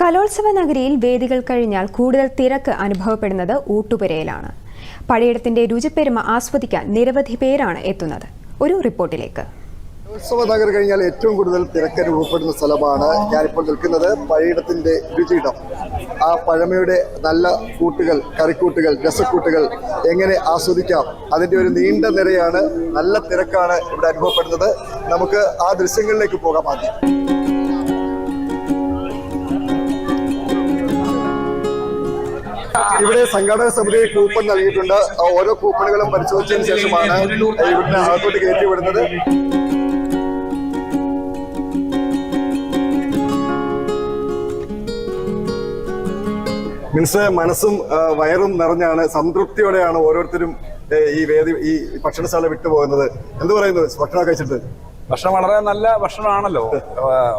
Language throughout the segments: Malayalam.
കലോത്സവ നഗരിയിൽ വേദികൾ കഴിഞ്ഞാൽ കൂടുതൽ തിരക്ക് അനുഭവപ്പെടുന്നത് ഊട്ടുപുരയിലാണ്. പഴയിടത്തിന്റെ രുചിപ്പെരുമ ആസ്വദിക്കാൻ നിരവധി പേരാണ് എത്തുന്നത്. ഒരു റിപ്പോർട്ടിലേക്ക്. ഉത്സവ നഗർ കഴിഞ്ഞാൽ ഏറ്റവും കൂടുതൽ തിരക്കനുഭവപ്പെടുന്ന സ്ഥലമാണ് ഞാനിപ്പോൾ നിൽക്കുന്നത് പഴയിടത്തിന്റെ രുചിയിടം. ആ പഴമയുടെ നല്ല കൂട്ടുകൾ കറിക്കൂട്ടുകൾ രസക്കൂട്ടുകൾ എങ്ങനെ ആസ്വദിക്കാം? അതിന്റെ ഒരു നീണ്ട നിരയാണ് നല്ല തിരക്കാണ് ഇവിടെ അനുഭവപ്പെടുന്നത്. നമുക്ക് ആ ദൃശ്യങ്ങളിലേക്ക് പോകാം ആദ്യം. ഇവിടെ സംഘാടക സമിതി കൂപ്പൺ നൽകിയിട്ടുണ്ട്. ഓരോ കൂപ്പണുകളും പരിശോധിച്ചതിന് ശേഷമാണ് ഇവിടുന്ന് അകത്തോട്ട് കയറ്റി വിടുന്നത്. മീൻസ് മനസ്സും വയറും നിറഞ്ഞാണ് സംതൃപ്തിയോടെയാണ് ഓരോരുത്തരും ഈ വേദി ഈ ഭക്ഷണശാല വിട്ടുപോകുന്നത് എന്ത് പറയുന്നു? ഭക്ഷണം കഴിച്ചിട്ട്? ഭക്ഷണം വളരെ നല്ല ഭക്ഷണമാണല്ലോ.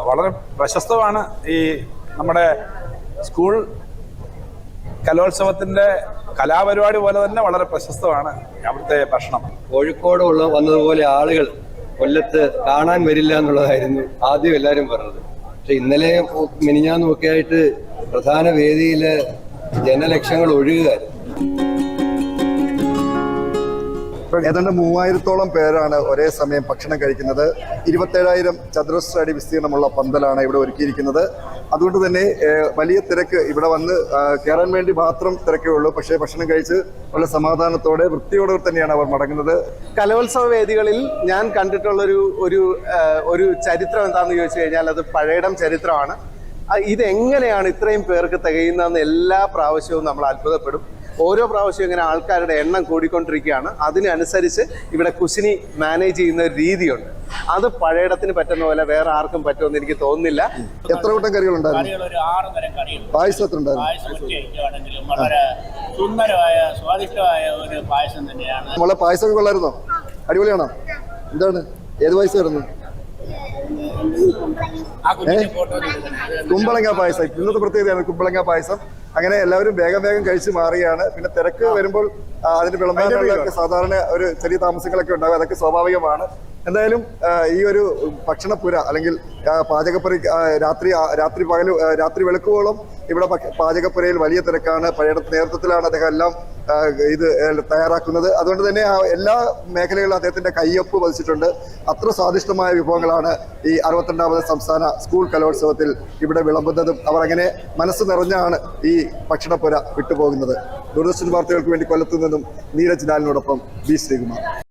വളരെ പ്രശസ്തമാണ് ഈ നമ്മുടെ സ്കൂൾ കലോത്സവത്തിന്റെ കലാപരിപാടി പോലെ തന്നെ വളരെ പ്രശസ്തമാണ് അവിടുത്തെ ഭക്ഷണം. കോഴിക്കോട് ഉള്ള വന്നതുപോലെ ആളുകൾ കൊല്ലത്ത് കാണാൻ വരില്ല എന്നുള്ളതായിരുന്നു ആദ്യം എല്ലാവരും പറഞ്ഞത്. പക്ഷെ ഇന്നലെ മിനിഞ്ഞാന്നും ഒക്കെ ആയിട്ട് പ്രധാന വേദിയിലെ ജനലക്ഷങ്ങൾ ഒഴുകുകയായിരുന്നു. ഏതാണ്ട് മൂവായിരത്തോളം പേരാണ് ഒരേ സമയം ഭക്ഷണം കഴിക്കുന്നത്. ഇരുപത്തേഴായിരം ചതുരശ്ര അടി വിസ്തീർണമുള്ള പന്തലാണ് ഇവിടെ ഒരുക്കിയിരിക്കുന്നത്. അതുകൊണ്ട് തന്നെ വലിയ തിരക്ക് ഇവിടെ വന്ന് കയറാൻ വേണ്ടി മാത്രം തിരക്കേ ഉള്ളൂ. പക്ഷേ ഭക്ഷണം കഴിച്ച് വളരെ സമാധാനത്തോടെ വൃത്തിയോടെ തന്നെയാണ് അവർ മടങ്ങുന്നത്. കലോത്സവ വേദികളിൽ ഞാൻ കണ്ടിട്ടുള്ളൊരു ഒരു ഒരു ചരിത്രം എന്താണെന്ന് ചോദിച്ചു കഴിഞ്ഞാൽ അത് പഴയടം ചരിത്രമാണ്. ഇതെങ്ങനെയാണ് ഇത്രയും പേർക്ക് തികയുന്നതെന്ന് എല്ലാ പ്രാവശ്യവും നമ്മൾ അത്ഭുതപ്പെടും. ഓരോ പ്രാവശ്യം ഇങ്ങനെ ആൾക്കാരുടെ എണ്ണം കൂടിക്കൊണ്ടിരിക്കുകയാണ്. അതിനനുസരിച്ച് ഇവിടെ കുശിനി മാനേജ് ചെയ്യുന്ന ഒരു രീതിയുണ്ട്. അത് പഴയടത്തിന് പറ്റുന്ന പോലെ വേറെ ആർക്കും പറ്റുമെന്ന് എനിക്ക് തോന്നുന്നില്ല. എത്ര കൂട്ടം കറികൾ പായസം എത്ര ഉണ്ടായിരുന്നു? സുന്ദരമായ സ്വാദിഷ്ടമായ ഒരു പായസം തന്നെയാണ്. നമ്മളെ പായസമൊക്കെ കൊള്ളായിരുന്നോ? അടിപൊളിയാണോ? എന്താണ്? ഏത് പായസമായിരുന്നു ആ കുഞ്ഞിന്റെ ഫോട്ടോ എടുക്കുന്നത് കുമ്പളങ്ങ പായസം. ഇന്നത്തെ പ്രത്യേകതയാണ് കുമ്പളങ്ങ പായസം. അങ്ങനെ എല്ലാവരും വേഗം വേഗം കഴിച്ച് മാറിയാണ് പിന്നെ തിരക്ക് വരുമ്പോൾ അതിന്റെ അതിന് വിളമ്പാനുള്ള സാധാരണ ഒരു ചെറിയ താമസങ്ങളൊക്കെ ഉണ്ടാകും. അതൊക്കെ സ്വാഭാവികമാണ്. എന്തായാലും ഈ ഒരു ഭക്ഷണപ്പുര അല്ലെങ്കിൽ പാചകപ്പുര രാത്രി രാത്രി പകൽ രാത്രി വെളുക്കുവോളം ഇവിടെ പാചകപ്പുരയിൽ വലിയ തിരക്കാണ്. പഴയ നേതൃത്വത്തിലാണ് അദ്ദേഹം എല്ലാം ഇത് തയ്യാറാക്കുന്നത്. അതുകൊണ്ട് തന്നെ എല്ലാ മേഖലകളിലും അദ്ദേഹത്തിന്റെ കയ്യൊപ്പ് പതിച്ചിട്ടുണ്ട് അത്ര സ്വാദിഷ്ടമായ വിഭവങ്ങളാണ് ഈ അറുപത്തിരണ്ടാമത് സംസ്ഥാന സ്കൂൾ കലോത്സവത്തിൽ ഇവിടെ വിളമ്പുന്നതും. അവർ അങ്ങനെ മനസ്സ് നിറഞ്ഞാണ് ഈ ഭക്ഷണപ്പുര വിട്ടുപോകുന്നത്. ദൂരദർശൻ വാർത്തകൾക്ക് വേണ്ടി കൊല്ലത്തു നിന്നും നീരജ് ലാലിനോടൊപ്പം ബി ശ്രീകുമാർ.